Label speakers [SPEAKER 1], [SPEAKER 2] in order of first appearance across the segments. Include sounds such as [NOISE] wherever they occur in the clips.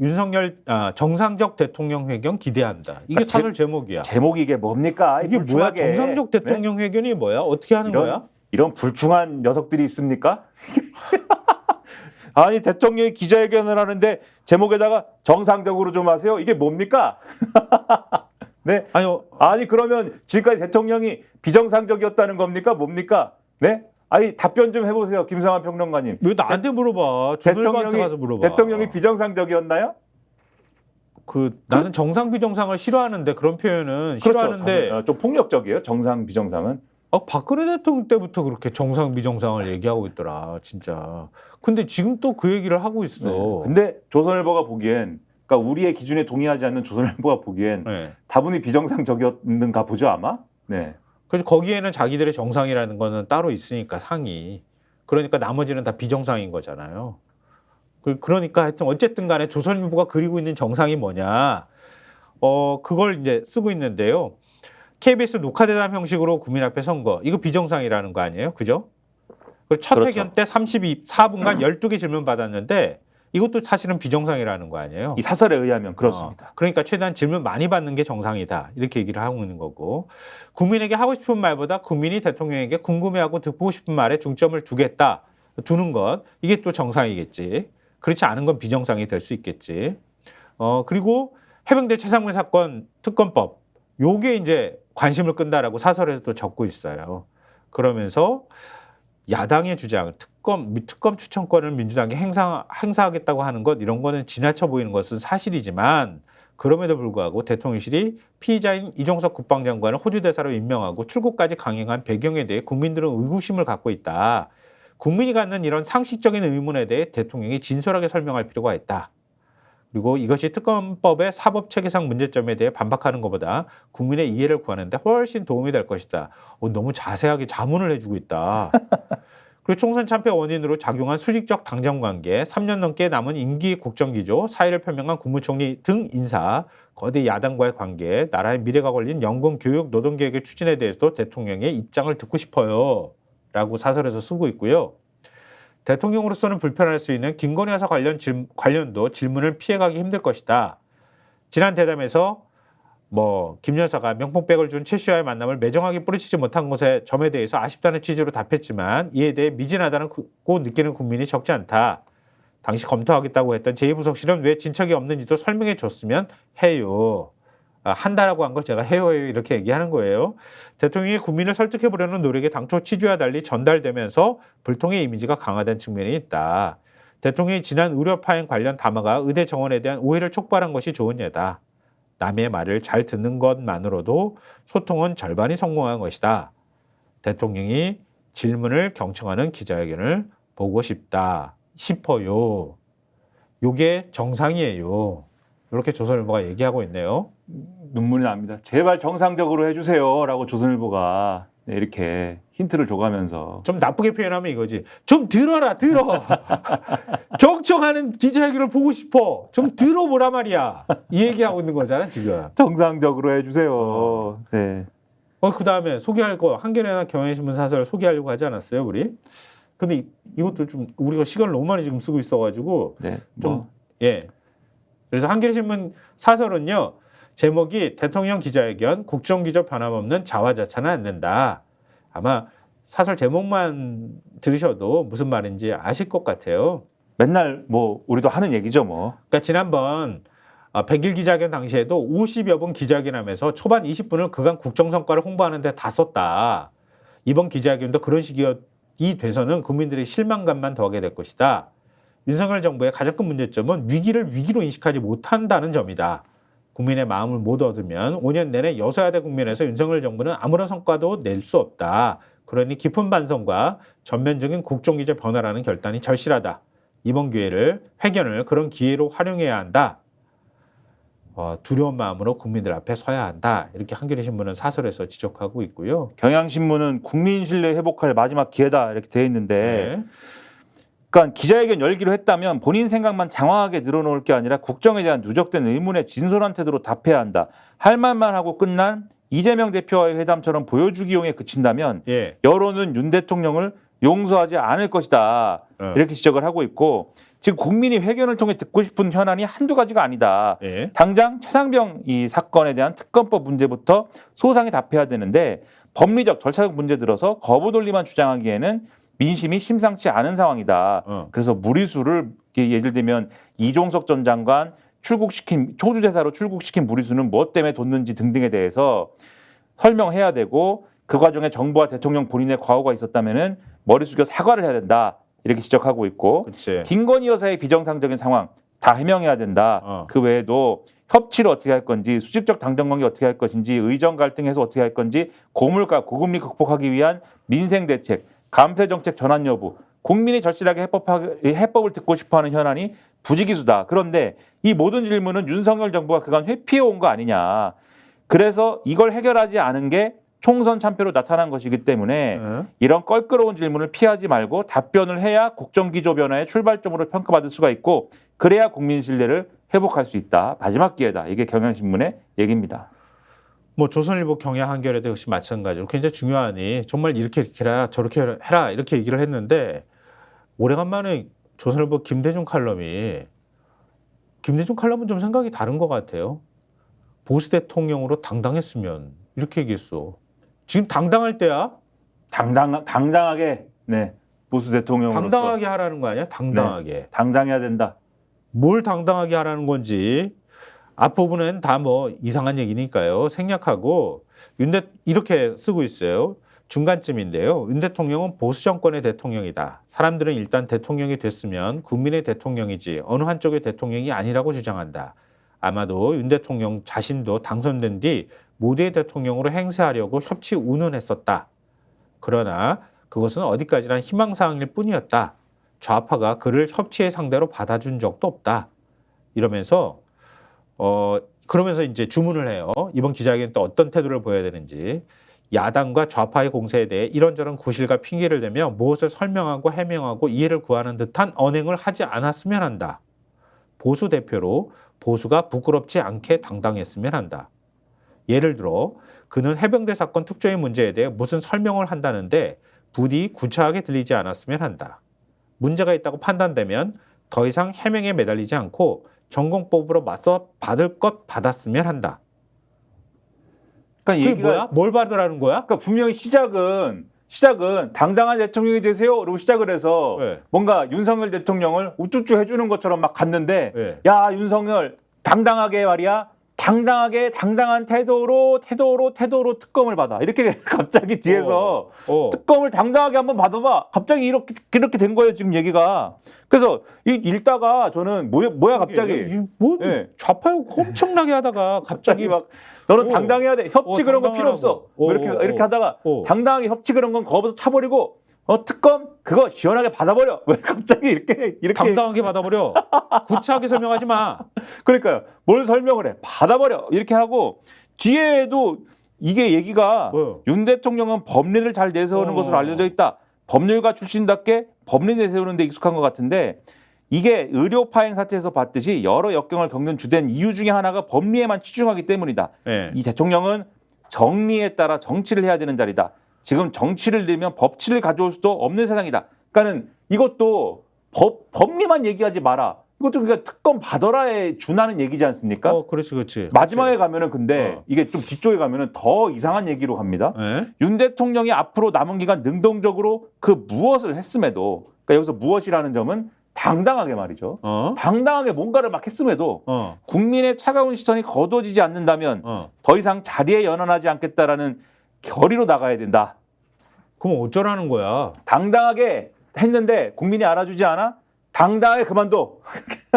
[SPEAKER 1] 윤석열 아, 정상적 대통령 회견 기대한다. 이게
[SPEAKER 2] 그러니까 제-
[SPEAKER 1] 사설 제목이야.
[SPEAKER 2] 제목이 이게 뭡니까?
[SPEAKER 1] 이게 뭐야?
[SPEAKER 2] 불충하게.
[SPEAKER 1] 정상적
[SPEAKER 2] 네?
[SPEAKER 1] 대통령 회견이 뭐야? 어떻게 하는
[SPEAKER 2] 이런,
[SPEAKER 1] 거야?
[SPEAKER 2] 이런 불충한 녀석들이 있습니까? [LAUGHS] 아니 대통령이 기자회견을 하는데 제목에다가 정상적으로 좀 하세요. 이게 뭡니까? [LAUGHS] 네.
[SPEAKER 1] 아니 어,
[SPEAKER 2] 아니 그러면 지금까지 대통령이 비정상적이었다는 겁니까? 뭡니까? 네? 아니 답변 좀 해보세요, 김성환 평론가님.
[SPEAKER 1] 왜 나한테 물어봐? 조선일보한테 가서 물어봐.
[SPEAKER 2] 대통령이 비정상적이었나요?
[SPEAKER 1] 그 나는 정상 비정상을 싫어하는데 그런 표현은 싫어하는데
[SPEAKER 2] 사실, 어, 좀 폭력적이에요. 정상 비정상은.
[SPEAKER 1] 아, 박근혜 대통령 때부터 그렇게 정상 비정상을 얘기하고 있더라 진짜. 근데 지금 또 그 얘기를 하고 있어.
[SPEAKER 2] 네. 근데 조선일보가 보기엔 그러니까 우리의 기준에 동의하지 않는 조선일보가 보기엔
[SPEAKER 1] 네.
[SPEAKER 2] 다분히 비정상적이었는가 보죠 아마. 네.
[SPEAKER 1] 그래서 거기에는 자기들의 정상이라는 거는 따로 있으니까 상이. 그러니까 나머지는 다 비정상인 거잖아요. 그- 그러니까 하여튼 어쨌든 간에 조선일보가 그리고 있는 정상이 뭐냐. 어, 그걸 이제 쓰고 있는데요. KBS 녹화대담 형식으로 국민 앞에 선거. 이거 비정상이라는 거 아니에요? 그죠? 첫
[SPEAKER 2] 그렇죠.
[SPEAKER 1] 회견 때 32분간 12개 질문 받았는데 이것도 사실은 비정상이라는 거 아니에요?
[SPEAKER 2] 이 사설에 의하면 그렇습니다.
[SPEAKER 1] 어, 그러니까 최대한 질문 많이 받는 게 정상이다. 이렇게 얘기를 하고 있는 거고. 국민에게 하고 싶은 말보다 국민이 대통령에게 궁금해하고 듣고 싶은 말에 중점을 두겠다. 두는 것. 이게 또 정상이겠지. 그렇지 않은 건 비정상이 될 수 있겠지. 어, 그리고 해병대 최상무 사건 특검법. 요게 이제 관심을 끈다라고 사설에서 또 적고 있어요. 그러면서 야당의 주장, 특검, 미- 특검 추천권을 민주당이 행사, 행사하겠다고 하는 것 이런 거는 지나쳐 보이는 것은 사실이지만 그럼에도 불구하고 대통령실이 피의자인 이종석 국방장관을 호주 대사로 임명하고 출국까지 강행한 배경에 대해 국민들은 의구심을 갖고 있다. 국민이 갖는 이런 상식적인 의문에 대해 대통령이 진솔하게 설명할 필요가 있다. 그리고 이것이 특검법의 사법 체계상 문제점에 대해 반박하는 것보다 국민의 이해를 구하는데 훨씬 도움이 될 것이다. 어, 너무 자세하게 자문을 해주고 있다. [LAUGHS] 그리고 총선 참패 원인으로 작용한 수직적 당정 관계, 3년 넘게 남은 임기 국정기조, 사의를 표명한 국무총리 등 인사, 거대 야당과의 관계, 나라의 미래가 걸린 연금, 교육, 노동 계획의 추진에 대해서도 대통령의 입장을 듣고 싶어요. 라고 사설에서 쓰고 있고요. 대통령으로서는 불편할 수 있는 김건희 여사 관련 질, 관련도 질문을 피해가기 힘들 것이다. 지난 대담에서 뭐 김 여사가 명품백을 준 최 씨와의 만남을 매정하게 뿌리치지 못한 것에 점에 대해서 아쉽다는 취지로 답했지만 이에 대해 미진하다고 느끼는 국민이 적지 않다. 당시 검토하겠다고 했던 제2부속실은 왜 진척이 없는지도 설명해 줬으면 해요. 아, 한다라고 한 걸 제가 해요, 해요 이렇게 얘기하는 거예요. 대통령이 국민을 설득해 보려는 노력이 당초 취지와 달리 전달되면서 불통의 이미지가 강화된 측면이 있다. 대통령이 지난 의료 파행 관련 담화가 의대 정원에 대한 오해를 촉발한 것이 좋은 예다. 남의 말을 잘 듣는 것만으로도 소통은 절반이 성공한 것이다. 대통령이 질문을 경청하는 기자회견을 보고 싶다 싶어요. 요게 정상이에요. 이렇게 조선일보가 얘기하고 있네요.
[SPEAKER 2] 눈물이 납니다. 제발 정상적으로 해주세요라고 조선일보가 네, 이렇게 힌트를 줘가면서
[SPEAKER 1] 좀 나쁘게 표현하면 이거지. 좀 들어라, 들어. [LAUGHS] 경청하는 기자회견을 보고 싶어. 좀 들어보라 말이야. 이 얘기하고 있는 거잖아, 지금.
[SPEAKER 2] 정상적으로 해주세요. 네.
[SPEAKER 1] 어, 그 다음에 소개할 거, 한겨레나 경향신문 사설 소개하려고 하지 않았어요, 우리? 근데 이- 이것도 좀 우리가 시간을 너무 많이 지금 쓰고 있어가지고,
[SPEAKER 2] 네.
[SPEAKER 1] 좀,
[SPEAKER 2] 뭐,
[SPEAKER 1] 예. 그래서 한겨레신문 사설은요, 제목이 대통령 기자회견 국정기조 변함없는 자화자찬은 않는다. 아마 사설 제목만 들으셔도 무슨 말인지 아실 것 같아요.
[SPEAKER 2] 맨날 뭐 우리도 하는 얘기죠 뭐.
[SPEAKER 1] 그러니까 지난번 100일 기자회견 당시에도 50여 분 기자회견하면서 초반 20분을 그간 국정 성과를 홍보하는 데 다 썼다. 이번 기자회견도 그런 식이 돼서는 국민들의 실망감만 더하게 될 것이다. 윤석열 정부의 가장 큰 문제점은 위기를 위기로 인식하지 못한다는 점이다. 국민의 마음을 못 얻으면 5년 내내 여서야대 국면에서 윤석열 정부는 아무런 성과도 낼 수 없다. 그러니 깊은 반성과 전면적인 국정기조 변화라는 결단이 절실하다. 이번 기회를 회견을 그런 기회로 활용해야 한다. 어, 두려운 마음으로 국민들 앞에 서야 한다. 이렇게 한겨레 신문은 사설에서 지적하고 있고요.
[SPEAKER 2] 경향신문은 국민 신뢰 회복할 마지막 기회다 이렇게 돼 있는데
[SPEAKER 1] 네.
[SPEAKER 2] 그러니까 기자회견 열기로 했다면 본인 생각만 장황하게 늘어놓을 게 아니라 국정에 대한 누적된 의문에 진솔한 태도로 답해야 한다. 할 말만 하고 끝난 이재명 대표와의 회담처럼 보여주기용에 그친다면
[SPEAKER 1] 예.
[SPEAKER 2] 여론은 윤 대통령을 용서하지 않을 것이다.
[SPEAKER 1] 어.
[SPEAKER 2] 이렇게 지적을 하고 있고 지금 국민이 회견을 통해 듣고 싶은 현안이 한두 가지가 아니다.
[SPEAKER 1] 예.
[SPEAKER 2] 당장 최상병 이 사건에 대한 특검법 문제부터 소상히 답해야 되는데 법리적 절차적 문제 들어서 거부 논리만 주장하기에는 민심이 심상치 않은 상황이다.
[SPEAKER 1] 어.
[SPEAKER 2] 그래서 무리수를 예를 들면 이종석 전 장관 출국시킨 초주대사로 출국시킨 무리수는 무엇 때문에 뒀는지 등등에 대해서 설명해야 되고 그 과정에 정부와 대통령 본인의 과오가 있었다면은 머리 숙여 사과를 해야 된다 이렇게 지적하고 있고
[SPEAKER 1] 그렇지.
[SPEAKER 2] 김건희 여사의 비정상적인 상황 다 해명해야 된다.
[SPEAKER 1] 어.
[SPEAKER 2] 그 외에도 협치를 어떻게 할 건지 수직적 당정 관계 어떻게 할 것인지 의정 갈등에서 어떻게 할 건지 고물가 고금리 극복하기 위한 민생 대책 감세 정책 전환 여부 국민이 절실하게 해법하, 해법을 듣고 싶어하는 현안이 부지기수다. 그런데 이 모든 질문은 윤석열 정부가 그간 회피해 온 거 아니냐. 그래서 이걸 해결하지 않은 게 총선 참패로 나타난 것이기 때문에
[SPEAKER 1] 예.
[SPEAKER 2] 이런 껄끄러운 질문을 피하지 말고 답변을 해야 국정 기조 변화의 출발점으로 평가받을 수가 있고 그래야 국민 신뢰를 회복할 수 있다. 마지막 기회다. 이게 경향신문의 얘기입니다.
[SPEAKER 1] 뭐 조선일보 경향 한겨레도 역시 마찬가지로 굉장히 중요하니 정말 이렇게 이렇게 해라 저렇게 해라 이렇게 얘기를 했는데 오래간만에 조선일보 김대중 칼럼이 김대중 칼럼은 좀 생각이 다른 것 같아요. 보수 대통령으로 당당했으면 이렇게 얘기했어. 지금 당당할 때야?
[SPEAKER 2] 당당 당당하게 네 보수 대통령으로서
[SPEAKER 1] 당당하게 하라는 거 아니야? 당당하게.
[SPEAKER 2] 당당해야 된다.
[SPEAKER 1] 뭘 당당하게 하라는 건지 앞부분은 다 뭐 이상한 얘기니까요. 생략하고 윤대 이렇게 쓰고 있어요. 중간쯤인데요. 윤 대통령은 보수 정권의 대통령이다. 사람들은 일단 대통령이 됐으면 국민의 대통령이지 어느 한쪽의 대통령이 아니라고 주장한다. 아마도 윤 대통령 자신도 당선된 뒤 모두의 대통령으로 행세하려고 협치 운운했었다. 그러나 그것은 어디까지나 희망사항일 뿐이었다. 좌파가 그를 협치의 상대로 받아준 적도 없다. 이러면서 어 그러면서 이제 주문을 해요. 이번 기자회견 또 어떤 태도를 보여야 되는지 야당과 좌파의 공세에 대해 이런저런 구실과 핑계를 대며 무엇을 설명하고 해명하고 이해를 구하는 듯한 언행을 하지 않았으면 한다. 보수 대표로 보수가 부끄럽지 않게 당당했으면 한다. 예를 들어 그는 해병대 사건 특조위 문제에 대해 무슨 설명을 한다는데 부디 구차하게 들리지 않았으면 한다. 문제가 있다고 판단되면 더 이상 해명에 매달리지 않고 전공법으로 맞서 받을 것 받았으면 한다.
[SPEAKER 2] 그러니까
[SPEAKER 1] 그게
[SPEAKER 2] 얘기가
[SPEAKER 1] 뭐야? 뭘 받으라는 거야?
[SPEAKER 2] 그러니까 분명히 시작은 시작은 당당한 대통령이 되세요. 그리고 시작을 해서
[SPEAKER 1] 네.
[SPEAKER 2] 뭔가 윤석열 대통령을 우쭈쭈 해주는 것처럼 막 갔는데
[SPEAKER 1] 네.
[SPEAKER 2] 야 윤석열 당당하게 말이야 당당하게 당당한 태도로 태도로 태도로 특검을 받아 이렇게 [LAUGHS] 갑자기 뒤에서
[SPEAKER 1] 어.
[SPEAKER 2] 특검을 당당하게 한번 받아봐 갑자기 이렇게 이렇게 된 거예요 지금 얘기가 그래서 이 읽다가 저는 뭐야 뭐야 갑자기
[SPEAKER 1] 이게 뭐
[SPEAKER 2] 예.
[SPEAKER 1] 좌파요 엄청나게 하다가 [LAUGHS]
[SPEAKER 2] 갑자기
[SPEAKER 1] 갑자기
[SPEAKER 2] 막 너는
[SPEAKER 1] 오.
[SPEAKER 2] 당당해야 돼 협치
[SPEAKER 1] 오,
[SPEAKER 2] 그런 거 필요 없어
[SPEAKER 1] 당당하라고.
[SPEAKER 2] 뭐 이렇게
[SPEAKER 1] 오, 오,
[SPEAKER 2] 이렇게
[SPEAKER 1] 오.
[SPEAKER 2] 하다가
[SPEAKER 1] 오.
[SPEAKER 2] 당당하게 협치 그런 건 거부터 차버리고 어 특검 그거 시원하게 받아버려 [LAUGHS] 왜 갑자기 이렇게 이렇게
[SPEAKER 1] 당당하게 받아버려. [LAUGHS] 구차하게 설명하지 마.
[SPEAKER 2] 그러니까요. 뭘 설명을 해? 받아버려. 이렇게 하고 뒤에도 이게 얘기가
[SPEAKER 1] 뭐요?
[SPEAKER 2] 윤 대통령은 법리를 잘 내세우는
[SPEAKER 1] 어.
[SPEAKER 2] 것으로 알려져 있다. 법률가 출신답게 법리 내세우는 데 익숙한 것 같은데 이게 의료 파행 사태에서 봤듯이 여러 역경을 겪는 주된 이유 중에 하나가 법리에만 치중하기 때문이다.
[SPEAKER 1] 예.
[SPEAKER 2] 이 대통령은 정리에 따라 정치를 해야 되는 자리다. 지금 정치를 들면 법치를 가져올 수도 없는 세상이다. 그러니까는 이것도 법, 법리만 얘기하지 마라. 이것도 그러니까 특검 받아라에 준하는 얘기지 않습니까?
[SPEAKER 1] 어, 그렇지, 그렇지.
[SPEAKER 2] 마지막에 가면은 근데
[SPEAKER 1] 어.
[SPEAKER 2] 이게 좀 뒤쪽에 가면은 더 이상한 얘기로 갑니다.
[SPEAKER 1] 예.
[SPEAKER 2] 윤 대통령이 앞으로 남은 기간 능동적으로 그 무엇을 했음에도 그러니까 여기서 무엇이라는 점은 당당하게 말이죠.
[SPEAKER 1] 어.
[SPEAKER 2] 당당하게 뭔가를 막 했음에도
[SPEAKER 1] 어.
[SPEAKER 2] 국민의 차가운 시선이 거둬지지 않는다면
[SPEAKER 1] 어.
[SPEAKER 2] 더 이상 자리에 연연하지 않겠다라는 결의로 나가야 된다.
[SPEAKER 1] 그럼 어쩌라는 거야?
[SPEAKER 2] 당당하게 했는데 국민이 알아주지 않아? 당당하게 그만둬. [LAUGHS]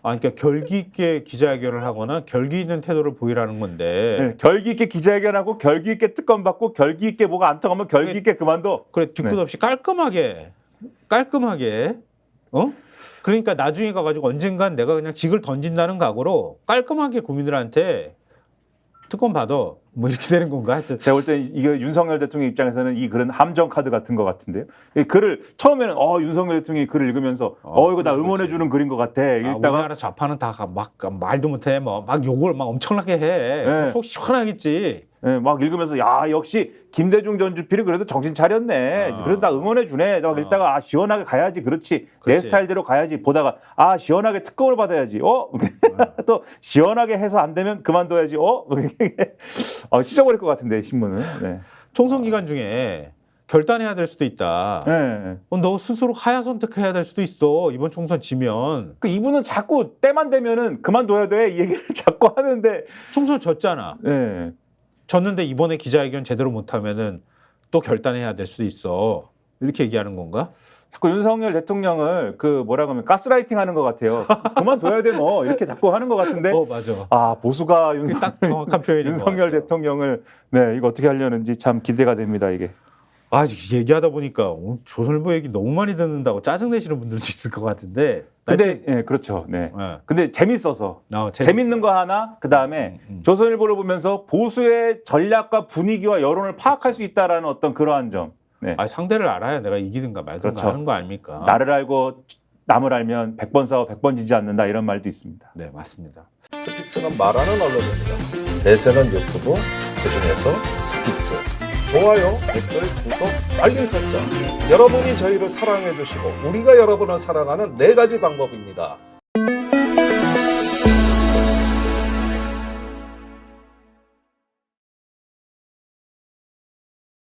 [SPEAKER 1] 아, 그러니까 결기 있게 기자회견을 하거나 결기 있는 태도를 보이라는 건데.
[SPEAKER 2] 네, 결기 있게 기자회견하고 결기 있게 특검 받고 결기 있게 뭐가 안 통하면 결기 있게 그만둬.
[SPEAKER 1] 그래 뒤끝
[SPEAKER 2] 네.
[SPEAKER 1] 없이 깔끔하게 깔끔하게 어 그러니까 나중에 가가지고 언젠간 내가 그냥 직을 던진다는 각오로 깔끔하게 국민들한테 특검 받아 뭐 이렇게 [LAUGHS] 되는 건가? 하여튼
[SPEAKER 2] 제가 볼 때 이게 윤석열 대통령 입장에서는 이 글은 함정 카드 같은 것 같은데요. 이 글을 처음에는 어 윤석열 대통령이 글을 읽으면서 어,
[SPEAKER 1] 어,
[SPEAKER 2] 이거 나. 응원해 주는 글인 것 같아.
[SPEAKER 1] 아,
[SPEAKER 2] 읽다가
[SPEAKER 1] 우리나라 좌파는 다 막 말도 못해 뭐 막 욕을 막 엄청나게 해.
[SPEAKER 2] 네.
[SPEAKER 1] 속 시원하겠지.
[SPEAKER 2] 예, 막 읽으면서 야 역시 김대중 전 주필이 그래도 정신 차렸네.
[SPEAKER 1] 아.
[SPEAKER 2] 그래도 나 응원해 주네. 막
[SPEAKER 1] 아.
[SPEAKER 2] 읽다가 아 시원하게 가야지. 그렇지. 내
[SPEAKER 1] 그렇지.
[SPEAKER 2] 스타일대로 가야지. 보다가 아 시원하게 특검을 받아야지. 어? [LAUGHS] [LAUGHS] 또 시원하게 해서 안 되면 그만둬야지. 어? [LAUGHS] 어 찢어버릴 것 같은데 신문은. 네.
[SPEAKER 1] 총선 기간 중에 결단해야 될 수도 있다.
[SPEAKER 2] 네.
[SPEAKER 1] 어, 너 스스로 하야 선택해야 될 수도 있어. 이번 총선 지면
[SPEAKER 2] 그 이분은 자꾸 때만 되면은 그만둬야 돼. 이 얘기를 [LAUGHS] 자꾸 하는데.
[SPEAKER 1] 총선 졌잖아.
[SPEAKER 2] 네.
[SPEAKER 1] 졌는데 이번에 기자회견 제대로 못하면은 또 결단해야 될 수도 있어. 이렇게 얘기하는 건가?
[SPEAKER 2] 자꾸 윤석열 대통령을 그 뭐라 그러면 가스라이팅 하는 것 같아요. 그만둬야 돼 뭐. 이렇게 자꾸 하는 것 같은데.
[SPEAKER 1] 어 맞아.
[SPEAKER 2] 아 보수가 윤석,
[SPEAKER 1] 딱 정확한 표현인 것
[SPEAKER 2] 윤석열
[SPEAKER 1] 같아요.
[SPEAKER 2] 대통령을 네 이거 어떻게 하려는지 참 기대가 됩니다 이게.
[SPEAKER 1] 아 얘기하다 보니까 어, 조선일보 얘기 너무 많이 듣는다고 짜증 내시는 분들도 있을 것 같은데.
[SPEAKER 2] 근데 예 그렇죠. 네.
[SPEAKER 1] 예.
[SPEAKER 2] 근데 재밌어서
[SPEAKER 1] 어,
[SPEAKER 2] 재밌는 거 하나 그 다음에
[SPEAKER 1] 음, 음.
[SPEAKER 2] 조선일보를 보면서 보수의 전략과 분위기와 여론을 파악할 수 있다라는 어떤 그러한 점. 네.
[SPEAKER 1] 아 상대를 알아야 내가 이기든가 말든가
[SPEAKER 2] 그렇죠.
[SPEAKER 1] 하는 거 아닙니까?
[SPEAKER 2] 나를 알고 남을 알면 100번 싸워 100번 지지 않는다 이런 말도 있습니다.
[SPEAKER 1] 네 맞습니다.
[SPEAKER 3] 스픽스는 말하는 언론입니다. 대세는 유튜브, 그중에서 스픽스. 좋아요, 댓글, 구독, 알림 설정. 여러분이 저희를 사랑해 주시고 우리가 여러분을 사랑하는 네 가지 방법입니다.